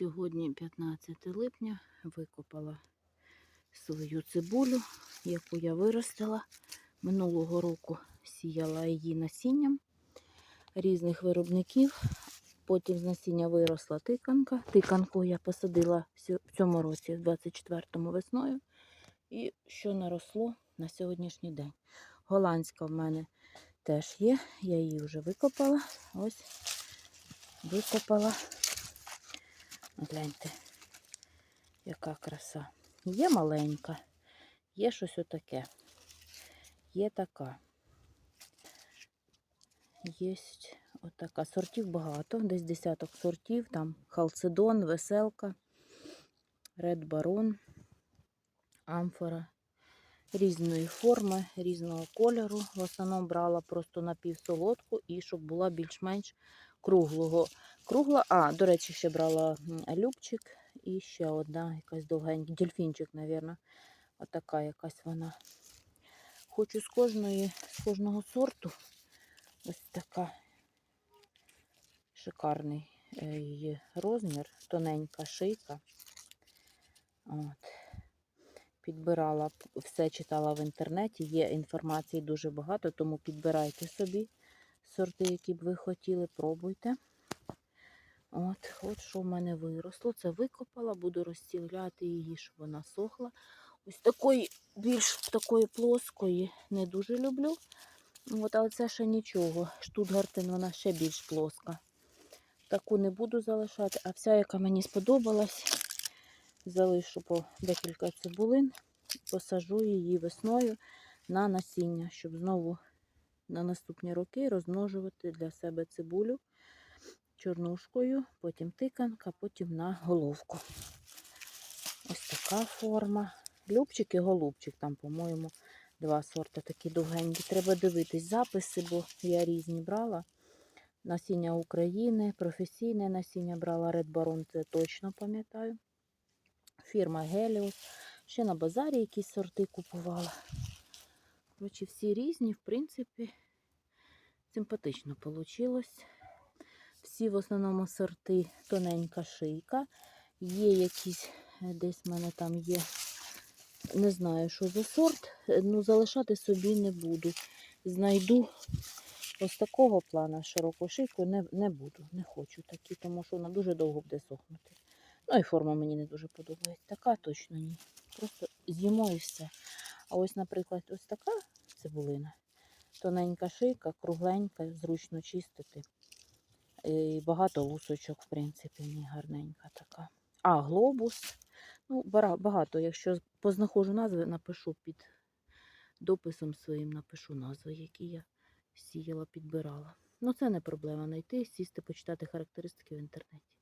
Сьогодні 15 липня викопала свою цибулю, яку я виростила. Минулого року сіяла її насінням різних виробників. Потім з насіння виросла тиканка. Тиканку я посадила в цьому році, в 24-му весною. І що наросло на сьогоднішній день. Голландська в мене теж є. Я її вже викопала. Ось викопала. Гляньте, яка краса. Є маленька, є щось отаке. Є така. Є отака. Сортів багато, десь десяток сортів. Там халцедон, веселка, ред барон, амфора. Різної форми, різного кольору. В основному брала просто напівсолодку і щоб була більш-менш круглого. Кругла, а, до речі, ще брала любчик і ще одна якась довгенька, дельфінчик, мабуть. Отака якась вона. Хочу з кожної, з кожного сорту. Ось така шикарний е, розмір, тоненька шийка. От. Підбирала, все читала в інтернеті, є інформації дуже багато, тому підбирайте собі сорти, які б ви хотіли, пробуйте. От, от що в мене виросло. Це викопала, буду розстіляти її, щоб вона сохла. Ось такої, більш такої плоскої не дуже люблю. От, але це ще нічого. Штутгартен вона ще більш плоска. Таку не буду залишати, а вся, яка мені сподобалась, залишу по декілька цибулин, посажу її весною на насіння, щоб знову на наступні роки розмножувати для себе цибулю чорнушкою, потім тиканка, потім на головку. Ось така форма. Любчик і голубчик, там, по-моєму, два сорти такі довгенькі. Треба дивитись записи, бо я різні брала. Насіння України, професійне насіння брала Red Baron, це точно пам'ятаю. Фірма Helios. Ще на базарі якісь сорти купувала. Коротше, всі різні, в принципі, симпатично вийшло. Всі в основному сорти тоненька шийка. Є якісь, е, десь в мене там є, не знаю, що за сорт, е, ну залишати собі не буду. Знайду ось такого плана широку шийку не, не буду, не хочу такі, тому що вона дуже довго буде сохнути. Ну і форма мені не дуже подобається. Така точно ні. Просто з'їмо і все. А ось, наприклад, ось така цибулина. Тоненька шийка, кругленька, зручно чистити. І багато лусочок, в принципі, не гарненька така. А, глобус. Ну, багато. Якщо познаходжу назви, напишу під дописом своїм, напишу назви, які я сіяла, підбирала. Ну, це не проблема знайти, сісти, почитати характеристики в інтернеті.